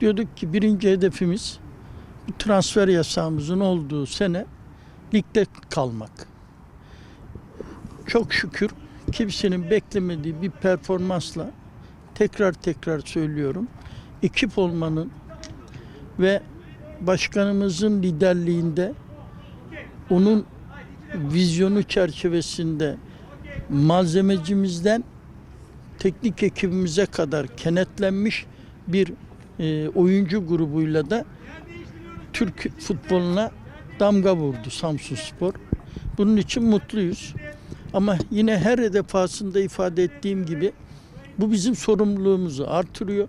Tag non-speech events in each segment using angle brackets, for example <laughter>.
Diyorduk ki birinci hedefimiz transfer yasağımızın olduğu sene ligde kalmak. Çok şükür kimsenin beklemediği bir performansla tekrar tekrar söylüyorum. Ekip olmanın ve başkanımızın liderliğinde onun vizyonu çerçevesinde malzemecimizden teknik ekibimize kadar kenetlenmiş bir e, oyuncu grubuyla da Türk futboluna damga vurdu Samsun Spor. Bunun için mutluyuz. Ama yine her defasında ifade ettiğim gibi bu bizim sorumluluğumuzu artırıyor.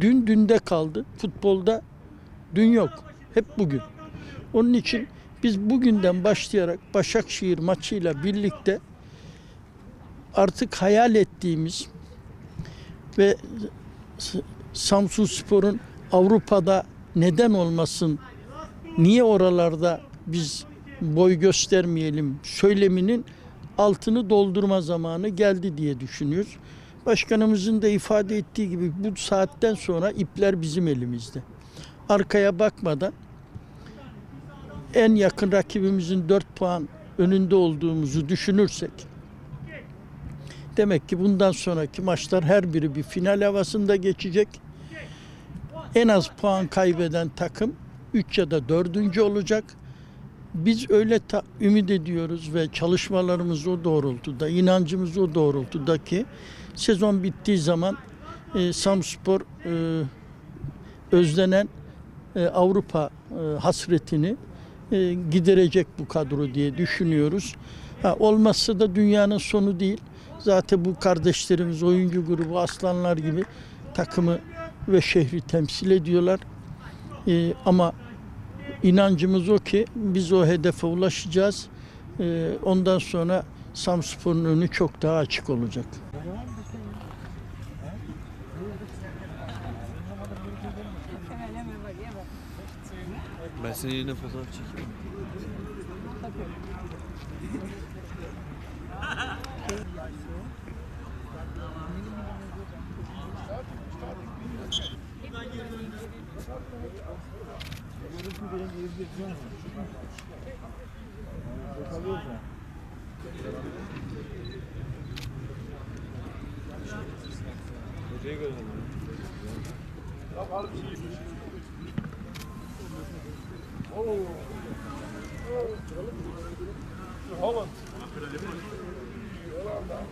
Dün dünde kaldı. Futbolda dün yok. Hep bugün. Onun için biz bugünden başlayarak Başakşehir maçıyla birlikte artık hayal ettiğimiz ve Samsun Spor'un Avrupa'da neden olmasın, niye oralarda biz boy göstermeyelim söyleminin altını doldurma zamanı geldi diye düşünüyoruz. Başkanımızın da ifade ettiği gibi bu saatten sonra ipler bizim elimizde. Arkaya bakmadan en yakın rakibimizin 4 puan önünde olduğumuzu düşünürsek demek ki bundan sonraki maçlar her biri bir final havasında geçecek. En az puan kaybeden takım 3 ya da 4. olacak. Biz öyle ta- ümit ediyoruz ve çalışmalarımız o doğrultuda, inancımız o doğrultuda ki sezon bittiği zaman e, Samspor e, özlenen e, Avrupa e, hasretini e, giderecek bu kadro diye düşünüyoruz. Ha, olmazsa da dünyanın sonu değil. Zaten bu kardeşlerimiz oyuncu grubu aslanlar gibi takımı ve şehri temsil ediyorlar. E, ama inancımız o ki biz o hedefe ulaşacağız. E, ondan sonra Samspor'un önü çok daha açık olacak. Ben senin yerine fotoğraf çekeyim. <laughs> Görüntü benim girdireceğim. Kalıyoruz ya. Hocayı görelim. Bak al bir şey. Oo. Oo. Holland. Eyvallah.